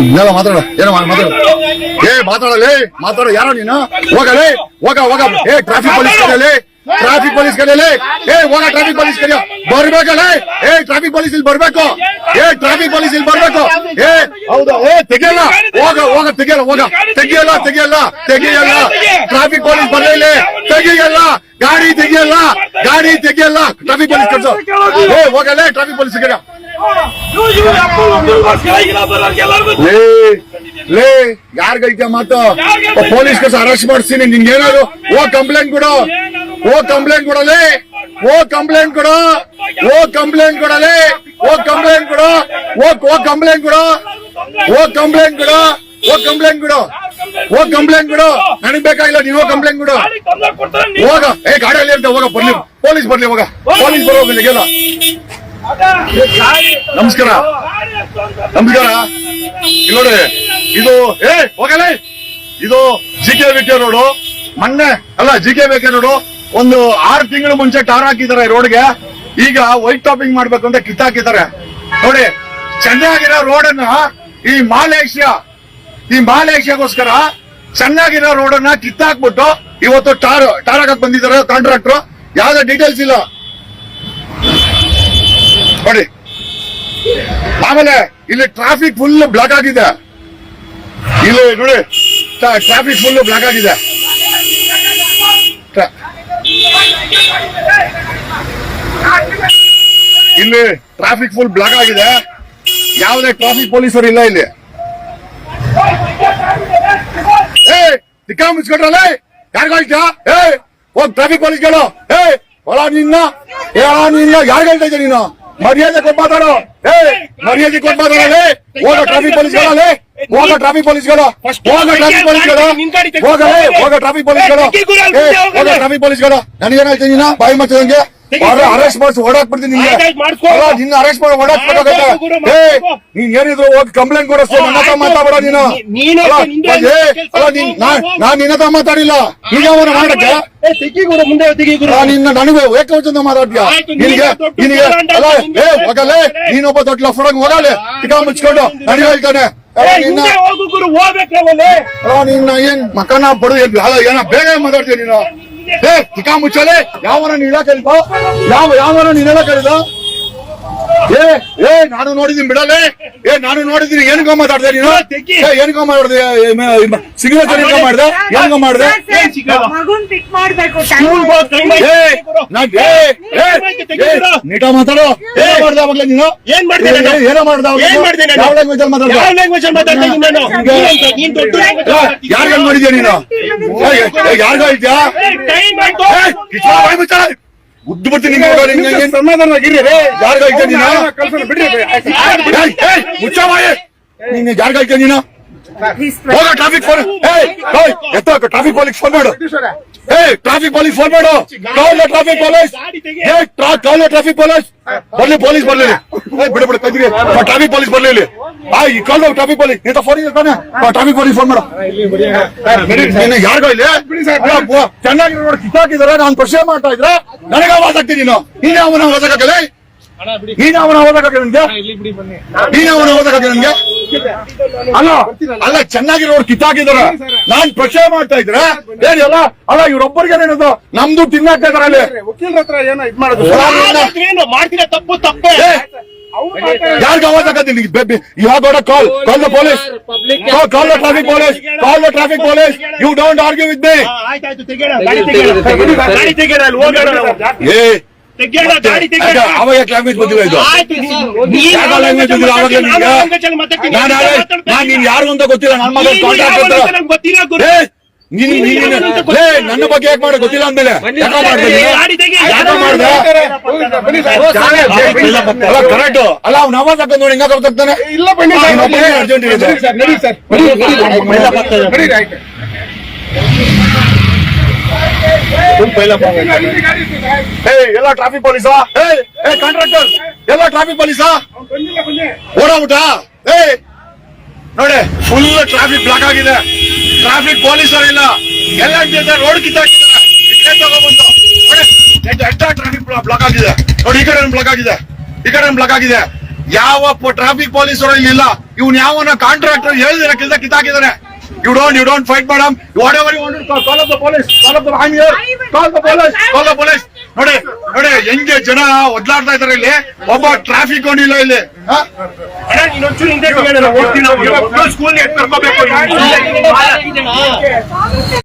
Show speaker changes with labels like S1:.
S1: ಇನ್ನೆಲ್ಲ ಮಾತಾಡ. ಏನೋ ಮಾತಾಡ. ಏ ಮಾತಾಡಲೇ ಮಾತಾಡ. ಯಾರೋ ನೀನು? ಹೋಗಲೇ ಹೋಗ ಹೋಗ. ಏ ಟ್ರಾಫಿಕ್ ಪೊಲೀಸ್ ಕರೆಯಲೇ ಟ್ರಾಫಿಕ್ ಪೊಲೀಸ್ ಕರೆಯಲೇ ಏ, ಹೋಗ ಟ್ರಾಫಿಕ್ ಪೊಲೀಸ್ ಕರೆಯೋ ಬರ್ಬೇಕಲೇ ಏ ಟ್ರಾಫಿಕ್ ಪೊಲೀಸ್ ಇಲ್ಲಿ ಬರ್ಬೇಕು. ಏ ಟ್ರಾಫಿಕ್ ಪೊಲೀಸ್ ಇಲ್ಲಿ ಬರ್ಬೇಕು. ಏ, ಹೌದಾ? ಏ, ತೆಗಿಯಲ್ಲ. ಹೋಗ ಹೋಗ, ತೆಗಿಯಲ್ಲ ಹೋಗ. ತೆಗಿಯಲ್ಲ ತೆಗಿಯಲ್ಲ ತೆಗಿಯಲ್ಲ. ಟ್ರಾಫಿಕ್ ಪೊಲೀಸ್ ಬರ್ಲಿಲ್ಲ ತೆಗಿಯಲ್ಲ. ಗಾಡಿ ತೆಗಿಯಲ್ಲ. ಗಾಡಿ ತೆಗಿಯಲ್ಲ. ಟ್ರಾಫಿಕ್ ಪೊಲೀಸ್ ಕಡೆ ಏ ಹೋಗಲೇ ಟ್ರಾಫಿಕ್ ಪೊಲೀಸ್ ಕರೆಯ ಲೇ ಲೇ ಯಾರ್ ಮಾತು? ಪೊಲೀಸ್ ಕಸ ಅರೆಸ್ಟ್ ಮಾಡಿಸ್ತೀನಿ ನಿಂಗೆ ಏನಾದ್ರು? ಓ ಕಂಪ್ಲೇಂಟ್ ಕೊಡು. ಓ ಕಂಪ್ಲೇಂಟ್ ಕೊಡಲೇ ಓ ಕಂಪ್ಲೇಂಟ್ ಕೊಡು. ಓ ಕಂಪ್ಲೇಂಟ್ ಕೊಡಲೇ ಓ ಕಂಪ್ಲೇಂಟ್ ಕೊಡು. ಓ ಓ ಕಂಪ್ಲೇಂಟ್ ಕೊಡು. ಓ ಕಂಪ್ಲೇಂಟ್ ಕೊಡು. ಓ ಕಂಪ್ಲೇಂಟ್ ಕೊಡು. ಓ ಕಂಪ್ಲೇಂಟ್ ಕೊಡು. ನನಗ್ ಬೇಕಾಗಿಲ್ಲ ನೀವು ಕಂಪ್ಲೇಂಟ್ ಕೊಡು. ಹೋಗ. ಏ ಗಾಡಿಯಲ್ಲಿ ಅಂತ ಹೋಗ ಬರ್ಲಿ. ಪೊಲೀಸ್ ಬರ್ಲಿ ಹೋಗ. ಪೊಲೀಸ್ ಬರೋಗಿಲ್ಲ ನಮಸ್ಕಾರ. ಇಲ್ಲಿ ನೋಡಿ, ಇದು, ಏ, ಹೋಗಲೇ. ಇದು G K V K road. ಮೊನ್ನೆ, ಅಲ್ಲ G K V K road. ಒಂದು ಆರು ತಿಂಗಳು ಮುಂಚೆ ಟಾರ್ ಹಾಕಿದ್ದಾರೆ ರೋಡ್ಗೆ. ಈಗ ವೈಟ್ ಟಾಪಿಂಗ್ ಮಾಡ್ಬೇಕು ಅಂತ ಕಿತ್ತಾಕಿದ್ದಾರೆ ನೋಡಿ, ಚೆನ್ನಾಗಿರೋ ರೋಡನ್ನ ಈ ಮಾಲೇಷ್ಯಾ, ಈ ಮಾಲೇಷ್ಯಾಗೋಸ್ಕರ ಚೆನ್ನಾಗಿರೋ ರೋಡನ್ನ ಕಿತ್ತಾಕ್ಬಿಟ್ಟು ಇವತ್ತು ಟಾರ್ ಟಾರ್ ಹಾಕಕ್ ಬಂದಿದ್ದಾರೆ ಕಾಂಟ್ರಾಕ್ಟರ್ ಯಾವ್ದೇ ಡೀಟೇಲ್ಸ್ ಇಲ್ಲ. ನೋಡಿ ಆಮೇಲೆ ಇಲ್ಲಿ ಟ್ರಾಫಿಕ್ ಫುಲ್ ಬ್ಲಾಕ್ ಆಗಿದೆ. ಇಲ್ಲಿ ನೋಡಿ ಟ್ರಾಫಿಕ್ ಫುಲ್ ಬ್ಲಾಕ್ ಆಗಿದೆ. ಇಲ್ಲಿ ಟ್ರಾಫಿಕ್ ಫುಲ್ ಬ್ಲಾಕ್ ಆಗಿದೆ. ಯಾವುದೇ ಟ್ರಾಫಿಕ್ ಪೊಲೀಸರು ಇಲ್ಲ ಇಲ್ಲಿ. ಏ ದಿಕ್ಕಾ ಮುಚ್ಕೊಂಡ್ರಲ್ಲ ಯಾರಿಗ ಏ ಹೋಗ್ ಟ್ರಾಫಿಕ್ ಪೊಲೀಸ್ಗಳು ಏ ಹೊಲ ನಿನ್ನ ಏ ನಿನ್ನ ಯಾರು ಹೇಳ್ತಾ ಇದ್ದೆ ನೀನು? ಮರ್ಯಾದೆ ಕೊಟ್ಟು ಮಾತಾಡೋ. ಏ ಮರ್ಯಾದೆ ಕೊಟ್ಟು ಮಾತಾಡಲೇ. ಹೋಗ ಟ್ರಾಫಿಕ್ ಪೊಲೀಸ್ಗಳೇ ಹೋಗ ಟ್ರಾಫಿಕ್ ಪೊಲೀಸ್ಗಳು. ಹೋಗ ಟ್ರಾಫಿಕ್ ಪೊಲೀಸ್ಗಳು. ಹೋಗಲೇ ಹೋಗ. ಟ್ರಾಫಿಕ್ ಪೊಲೀಸ್ಗಳು. ಹೋಗ ಟ್ರಾಫಿಕ್ ಪೊಲೀಸ್ಗಳು. ನನಗೇನಾಯ್ತು ನೀನು? ಬಾಯಿ ಮಚ್ಚದಂಗೆ. ಅರೆಸ್ಟ್ ಮಾಡಿಸಿ ಓಡಾಕ್ ಬಿಡ್ತೀನಿ ನಿನ್ನ ಅರೆಸ್ಟ್ ಮಾಡಿ
S2: ಓಡಾಕ್.
S1: ನೀನ್ ಏನಿದ್ರು ಹೋಗಿ ಕಂಪ್ಲೇಂಟ್ ಕೊಡಸ್ತು ನನ್ನ ಹತ್ರ ಮಾತಾಡ ನೀನು.
S2: ನೀನೇ
S1: ನಿನ್ನ ಹತ್ರ ಮಾತಾಡಿಲ್ಲ. ಈಗ ಅವನ ಮಾಡಕ್ಕೆ ನಿನ್ನ ನನಗೆ ಏಕವಚನ ಮಾತಾಡ್ತೀಯ?
S2: ಆಯ್ತು,
S1: ನಿನಗೆ ನಿನಗೆ ಅಲ್ಲ ಏ ಹೋಗಲೇ
S2: ಗಂಡ.
S1: ನೀನೊಬ್ಬ ದೊಡ್ಡ ಲಫಡಂಗ್ ಹೋಗಲೆ ಟಿಕಾ ಮುಚ್ಕೊಂಡು ನನಗೆ ಹೇಳ್ತಾನೆ. ನಿನ್ನ ಏನ್ ಮಕನ ಬಡು ಏನ್ ಬೇಗ ಮಾತಾಡ್ತೀಯ ನೀನು? ಏ ಟಿಕಾ ಮುಚ್ಚಲೆ ಯಾವನ ನೀನ್ ಇಳಕ್ ಹೇಳಿದ ಯಾವ ಯಾವನ ನೀನ್ ಇಳಕ್ ಹೇಳಿದ ಏ ಏ ನಾನು ನೋಡಿದೀನಿ ಬಿಡಲೆ. ಏ ನಾನು ನೋಡಿದೀನಿ ಏನ್ಕೋ ಮಾತಾಡ್ದೆ ನೀನು?
S2: ಏನ್
S1: ಏ ಏನ್ಕೋ ಮಾಡಿದೆ? ಸಿಗ್ನೇಚರ್ ಏನ್ಕೋ ಮಾಡ್ದೆ? ಏನ್ಕೋ ಮಾಡ್ದೆ ನೀಟ ಮಾತಾಡೋ. ಏನ್ ಮಾಡ್ದೆ ಅವಾಗ್ಲೇ ನೀನು?
S2: ಏನ್ ಮಾಡ್ದೆ ಲ್ಯಾಂಗ್ವೆಜ್
S1: ಮಾಡ್ತಾ ಏನೋ ಮಾಡ್ದೆ
S2: ಏನ್ ಮಾಡ್ದೆ
S1: ಯಾವ ಮಾತಾಡ್ದೆ?
S2: ಯಾವ?
S1: ಮಾಡಿದ್ಯಾ ನೀನು?
S2: ಯಾರ್ಗಲ್
S1: ಇದ್ಯಾ? ಕಿಚ್ಚ ಬಾಯ್ ಮುಚ್ಚ. ಹೆಂಗೆ- ಯಾರ್ಗ್ ಹೇಳ್ತೀಯ ನೀನು? ಯಾರ್ಗ್ ನೀನು? ಹೋಗ ಟ್ರಾಫಿಕ್ ಎತ್ತ ಟ್ರಾಫಿಕ್ ಪೊಲೀಸ್ ಫೋನ್ ಮಾಡು. ಏಯ್ ಟ್ರಾಫಿಕ್ ಪೊಲೀಸ್ ಫೋನ್ ಮಾಡು. ಕಾಲ ಟ್ರಾಫಿಕ್ ಪೊಲೀಸ್. ಏ ಕಾಲ್ ಟ್ರಾಫಿಕ್ ಪೊಲೀಸ್ ಬರ್ಲಿ ಪೊಲೀಸ್ ಬರ್ಲಿ. ಬಿಡ ಬಿಡು ಟ್ರಾಫಿಕ್ ಪೊಲೀಸ್ ಬರ್ಲಿ ಇಲ್ಲಿ. ಆ ಈ ಕಾಲ್ ಟ್ರಾಫಿಕ್ ಪೊಲೀಸ್ ನಿಂತ ಫೋನ್ ಇರ್ತಾನೆ ಟ್ರಾಫಿಕ್ ಪೊಲೀಸ್ ಫೋನ್ ಮಾಡು. ನೀನು ಯಾರಿಗೋ ಇಲ್ಲಿ? ಚೆನ್ನಾಗಿ ನೋಡಿ ಕಿತ್ತಾಕಿದಾರೆ ನಾನು ಪ್ರಶ್ನೆ ಮಾಡ್ತಾ ಇದ್ರೆ ನನಗೆ ಆವಾಜ್ ಆಗ್ತೀನಿ ನೀನು. ನೀನೇ ಅವನ ಓದಕ್ಕಾಗಲ್ಲ ನೀನೇ ಅವನ ಓದಕ್ಕೆ ನನ್ಗೆ? ನೀನು ಅವನ ಓದಕ್ಕೆ ನನ್ಗೆ? ಅಲ್ಲ ಅಲ್ಲ ಚೆನ್ನಾಗಿ ಕಿತ್ತಾಕಿದಾರ ಕಿತ್ತಾಕಿದಾರೆ ನಾನ್ ಪ್ರಶ್ನೆ ಮಾಡ್ತಾ ಇದ್ರೆ ಏನಿಲ್ಲ ಅಲ್ಲ ಇವ್ರೊಬ್ಬರಿಗೆ ಏನದು? ನಮ್ದು ತಿನ್ನಾಕ್ತಾ ಇದಾರೆ ಅಲ್ಲಿ.
S3: ವಕೀಲರ ಹತ್ರ ಏನೋ ಇದ್ ಮಾಡೋದು?
S2: ಯಾರಾದ್ರೂ ಏನು? ಮಾಡ್ತಿರೋ ತಪ್ಪು ತಪ್ಪೇ.
S1: ಯಾರ್ಗ ಆವಾಜ್ ಆಗತ್ತೀನಿ ಇವಾಗ ಗೋಡ call call the police call the traffic police call the traffic police you don't argue with me
S2: ಹಾ, ಆಯ್ತಾಯ್ತು ತೆಗಿಯೋಣ ಗಾಡಿ ತೆಗಿಯೋಣ ಗಾಡಿ ತೆಗಿಯೋಣ ಅಲ್ಲಿ ಹೋಗೋಣ
S1: ಏ ಅವಾಗ ಲ್ಯಾಂಗ್ವೇಜ್ ಬಂದಿಲ್ಲ ಇದು. ಯಾವ ಬಂದಿಲ್ಲ ನಿನ್ಗೆ?
S2: ನಾನು.
S1: ನಾನು ಯಾರು ಅಂತ ಗೊತ್ತಿಲ್ಲ ನನ್ನ ಮಗ ಕಾಂಟ್ಯಾಕ್ಟ್ ಬಗ್ಗೆ ಯಾಕೆ ಮಾಡ ಗೊತ್ತಿಲ್ಲ ಅಂದ್ಮೇಲೆ ಯಾಕೋ ಮಾಡ್ದೆ. ಮಾಡ್ದೆ? ಕರೆಕ್ಟ್ ಅಲ್ಲ ಅವ್ನ ಅವಾಜ್ ಹಾಕೋದ್ ನೋಡಿ ಹಿಂಗ ಕರ್ತಾನೆ
S3: ಇಲ್ಲ
S1: ಅರ್ಜೆಂಟ್ ಇದೆ. ಎಲ್ಲ ಟ್ರಾಫಿಕ್ ಪೊಲೀಸಾ ಏ ಏ ಕಾಂಟ್ರಾಕ್ಟರ್ ಎಲ್ಲ ಟ್ರಾಫಿಕ್ ಪೊಲೀಸಾ ಓಡಾಬಿಟ್ಟ ಏ ನೋಡಿ ಫುಲ್ ಟ್ರಾಫಿಕ್ ಬ್ಲಾಕ್ ಆಗಿದೆ. ಟ್ರಾಫಿಕ್ ಪೊಲೀಸರು ಇಲ್ಲ. ಎಲ್ಲ ರೋಡ್ ಕಿತ್ತಾಕಿದ್ದಾರೆ ತಗೊಬಂದು. ನೋಡಿ ಟ್ರಾಫಿಕ್ ಬ್ಲಾಕ್ ಆಗಿದೆ. ನೋಡಿ, ಈ ಕಡೆ ಬ್ಲಾಕ್ ಆಗಿದೆ. ಈ ಕಡೆ ಬ್ಲಾಕ್ ಆಗಿದೆ. ಯಾವ ಟ್ರಾಫಿಕ್ ಪೊಲೀಸ್ ಇಲ್ಲಿ ಇಲ್ಲ. ಇವ್ನು ಯಾವನ ಕಾಂಟ್ರಾಕ್ಟರ್ ಹೇಳಿದ್ರೆ ಕೆಲಸ ಕಿತ್ತಾಕಿದಾನೆ you don't you don't fight madam whatever you want call off the police call off the I hear call the police call the police ನೋಡಿ ನೋಡಿ ಹೆಂಗೆ ಜನ ಒದ್ಲಾಡ್ತಾ ಇದಾರೆ ಇಲ್ಲಿ? ಒಬ್ಬ ಟ್ರಾಫಿಕ್ ಇಲ್ಲ ಇಲ್ಲಿ.
S2: ಸ್ಕೂಲ್